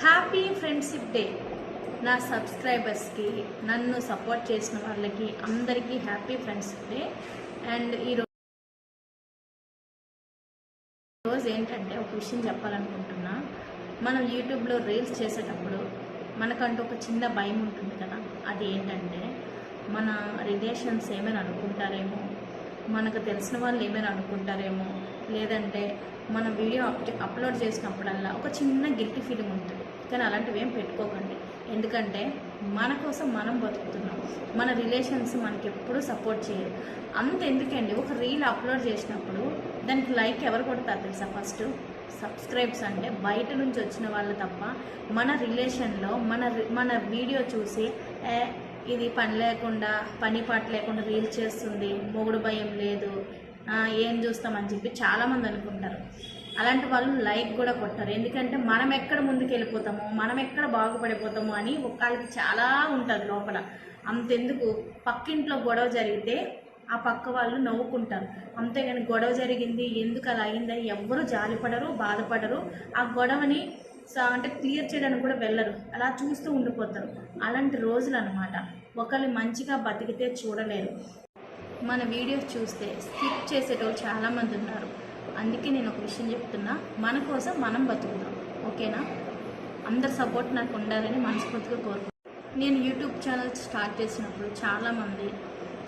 Happy friendship day నా సబ్స్క్రైబర్స్కి నన్ను సపోర్ట్ చేసిన వాళ్ళకి అందరికీ హ్యాపీ ఫ్రెండ్షిప్ డే అండ్ ఈరోజు రోజు ఏంటంటే ఒక విషయం చెప్పాలనుకుంటున్నా. మనం యూట్యూబ్లో రీల్స్ చేసేటప్పుడు మనకంటూ ఒక చిన్న భయం ఉంటుంది కదా. అది ఏంటంటే మన రిలేషన్స్ ఏమైనా అనుకుంటారేమో మనకు తెలిసిన వాళ్ళు ఏమైనా అనుకుంటారేమో లేదంటే మన వీడియో అప్ అప్లోడ్ చేసినప్పుడల్లా ఒక చిన్న గిల్టీ ఫీలింగ్ ఉంటుంది. కానీ అలాంటివి ఏం పెట్టుకోకండి. ఎందుకంటే మన కోసం మనం బతుకుతున్నాం. మన రిలేషన్స్ మనకి ఎప్పుడూ సపోర్ట్ చేయరు. అంత ఎందుకండి? ఒక రీల్ అప్లోడ్ చేసినప్పుడు దానికి లైక్ ఎవరు కొడతారు తెలుసా ఫస్ట్? సబ్స్క్రైబ్స్ అంటే బయట నుంచి వచ్చిన వాళ్ళు తప్ప మన రిలేషన్లో మన మన వీడియో చూసి ఇది పని లేకుండా పని పాట లేకుండా రీల్ చేస్తుంది మొగుడు భయం లేదు ఏం చూస్తామని చెప్పి చాలామంది అనుకుంటారు. అలాంటి వాళ్ళు లైక్ కూడా కొట్టారు. ఎందుకంటే మనం ఎక్కడ ముందుకెళ్ళిపోతామో మనం ఎక్కడ బాగుపడిపోతామో అని వాళ్ళకి చాలా ఉంటుంది లోపల. అంతెందుకు? పక్కింట్లో గొడవ జరిగితే ఆ పక్క వాళ్ళు నవ్వుకుంటారు. అంతేగాని గొడవ జరిగింది ఎందుకు అలా అయిందని ఎవ్వరూ జాలిపడరు బాధపడరు. ఆ గొడవని సో అంటే క్లియర్ చేయడానికి కూడా వెళ్ళరు. అలా చూస్తూ ఉండిపోతారు. అలాంటి రోజులు అనమాట ఒకళ్ళు మంచిగా బతికితే చూడలేరు. మన వీడియోస్ చూస్తే స్కిప్ చేసేటోళ్ళు చాలామంది ఉన్నారు. అందుకే నేను ఒక విషయం చెప్తున్నా. మన కోసం మనం బతుకుదాం. ఓకేనా? అందరి సపోర్ట్ నాకు ఉండాలని మనస్ఫూర్తిగా కోరుకుంటున్నాను. నేను యూట్యూబ్ ఛానల్ స్టార్ట్ చేసినప్పుడు చాలామంది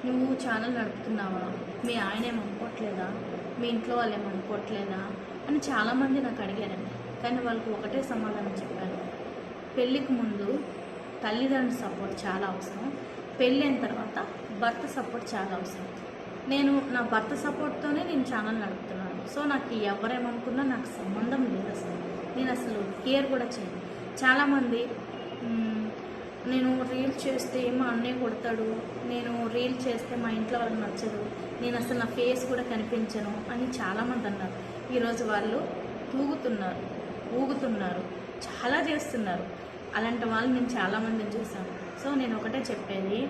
నువ్వు ఛానల్ నడుపుతున్నావా? మీ ఆయన ఏమనుకోవట్లేదా? మీ ఇంట్లో వాళ్ళు ఏమనుకోవట్లేదా? అని చాలామంది నాకు అడిగారండి. కానీ వాళ్ళకి ఒకటే సమాధానం చెప్పాను పెళ్ళికి ముందు తల్లిదండ్రుల సపోర్ట్ చాలా అవసరం. పెళ్ళి అయిన తర్వాత భర్త సపోర్ట్ చాలా అవసరం. నేను నా భర్త సపోర్ట్తోనే నేను ఛానల్ నడుపుతున్నాను. సో నాకు ఎవరేమనుకున్నా నాకు సంబంధం లేదు అసలు. నేను అసలు కేర్ కూడా చేయను. చాలామంది నేను రీల్ చేస్తే మా అన్నయ్య కొడతాడు. నేను రీల్ చేస్తే మా ఇంట్లో వాళ్ళకి నచ్చదు. నేను అసలు నా ఫేస్ కూడా కనిపించను అని చాలామంది అన్నారు. ఈరోజు వాళ్ళు తూగుతున్నారు. ఊగుతున్నారు చాలా చేస్తున్నారు. అలాంటి వాళ్ళు నేను చాలామందిని చూసాను సో నేను ఒకటే చెప్పేది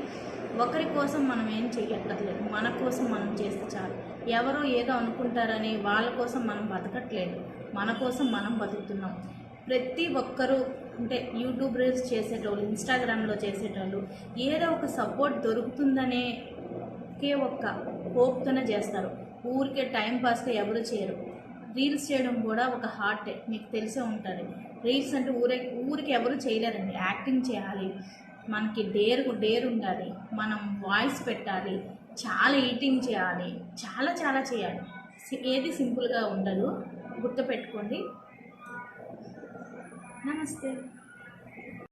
ఒకరి కోసం మనం ఏం చెయ్యక్కర్లేదు. మన కోసం మనం చేస్తే చాలు. ఎవరో ఏదో అనుకుంటారని వాళ్ళ కోసం మనం బతకట్లేదు. మన కోసం మనం బతుకుతున్నాం. ప్రతి ఒక్కరూ అంటే యూట్యూబ్ రీల్స్ చేసేటోళ్ళు ఇన్స్టాగ్రామ్లో చేసేటోళ్ళు ఏదో ఒక సపోర్ట్ దొరుకుతుందనే ఒకే ఒక్క హోప్తోనే చేస్తారు. ఊరికే టైం పాస్గా ఎవరు చేయరు. రీల్స్ చేయడం కూడా ఒక హార్టే మీకు తెలిసే ఉంటుంది. రీల్స్ అంటే ఊరే ఊరికి ఎవరు చేయలేరండి యాక్టింగ్ చేయాలి. మనకి డేర్ డేర్ ఉండాలి. మనం వాయిస్ పెట్టాలి. చాలా ఎడిటింగ్ చేయాలి. చాలా చాలా చేయాలి. ఏది సింపుల్గా ఉండదు. గుర్తుపెట్టుకోండి. నమస్తే.